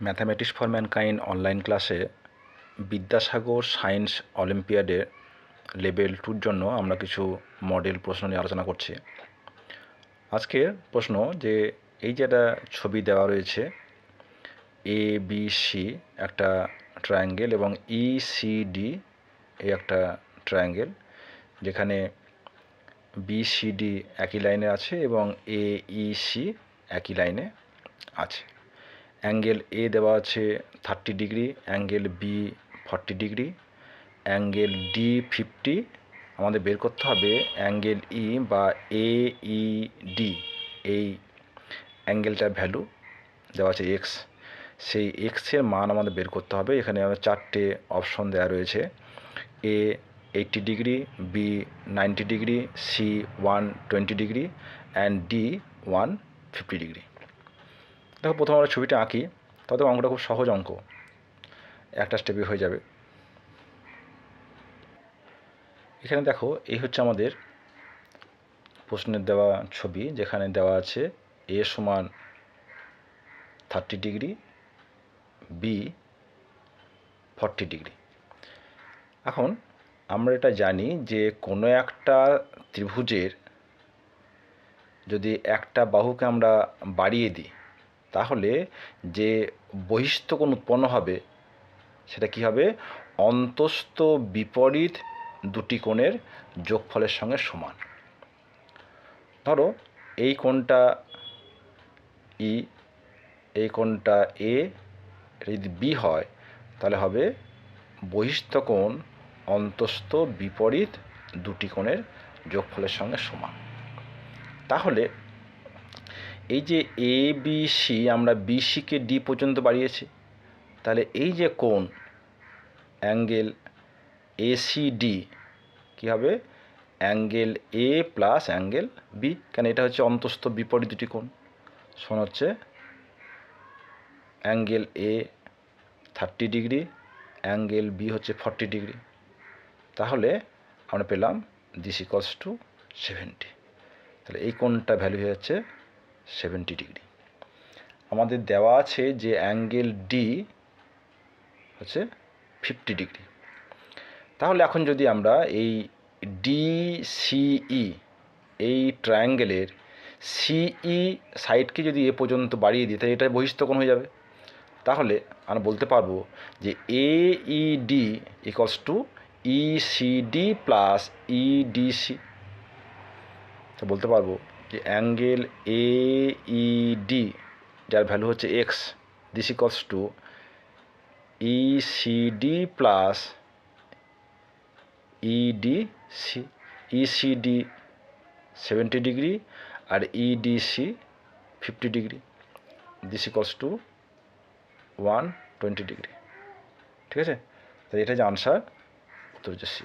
Mathematics for mankind online ক্লাসে Vidyasagar science অলিম্পিয়াডের level টুর জন্য আমরা কিছু মডেল প্রশ্ন নিয়ে আলোচনা করছি। আজকের প্রশ্ন যে এই যে একটা ছবি দেওয়া রয়েছে এ বি সি একটা ট্রায়াঙ্গেল এবং ই সি ডি এই একটা ট্রায়াঙ্গেল যেখানে বি সি ডি একই লাইনে আছে এবং এ ই সি একই লাইনে আছে। অ্যাঙ্গেল এ দেওয়া আছে thirty degree angle B forty degree angle D fifty আমাদের বের করতে হবে অ্যাঙ্গেল ই বা এ ই ডি এই অ্যাঙ্গেলটার ভ্যালু দেওয়া আছে এক্স সেই এক্সের মান আমাদের বের করতে হবে, এখানে আমাদের চারটে অপশন দেওয়া রয়েছে। A eighty degree B ninety degree C one twenty degree and D one fifty degree দেখো প্রথম আমরা ছবিটা আঁকি, তাতে অঙ্কটা খুব সহজ অঙ্ক। একটা স্টেপে হয়ে যাবে। এখানে দেখো, এই হচ্ছে আমাদের প্রশ্নের দেওয়া ছবি, যেখানে দেওয়া আছে এ সমান thirty degree B forty degree এখন আমরা এটা জানি যে কোনো একটা ত্রিভুজের যদি একটা বাহুকে আমরা বাড়িয়ে দিই তাহলে যে বহিস্থ উৎপন্ন হবে, সেটা কি হবে? অন্তস্থ বিপরীত দুটি কোণের যোগফলের সঙ্গে সমান। ধরো এই কোণটা ই, এই কোণটা এ যদি বি হয়, তাহলে হবে বহিস্থ কোণ অন্তস্থ বিপরীত দুটি কোণের যোগফলের সঙ্গে সমান। তাহলে এই যে এ বি সি আমরা বি সিকে ডি পর্যন্ত বাড়িয়েছি, তাহলে এই যে কোণ, অ্যাঙ্গেল এ সি ডি কী হবে? Angle A plus angle B কেন এটা হচ্ছে অন্তস্থ বিপরীত দুটি কোণ। শোন হচ্ছে angle A thirty degree angle B হচ্ছে ফর্টি ডিগ্রি তাহলে আমরা পেলাম দিস ইকলস টু সেভেন্টি তাহলে এই কোণটা ভ্যালু হয়ে যাচ্ছে সেভেন্টি ডিগ্রি। আমাদের দেওয়া আছে যে অ্যাঙ্গেল ডি হচ্ছে ফিফটি ডিগ্রি। তাহলে এখন যদি আমরা এই ডিসিই এই ট্রায়াঙ্গেলের সিই সাইডকে যদি এ পর্যন্ত বাড়িয়ে দিই, তাহলে এটা বহিস্থ কোণ হয়ে যাবে। তাহলে আমরা বলতে পারব যে A ED equals to ECD plus EDC তো বলতে পারব যে অ্যাঙ্গেল এ ইডি যার ভ্যালু হচ্ছে X this equals to ECD plus EDC ECD seventy degree R EDC fifty degree this equals to one twenty degree ঠিক আছে? তাহলে এটা যে আনসার উত্তর হচ্ছে সি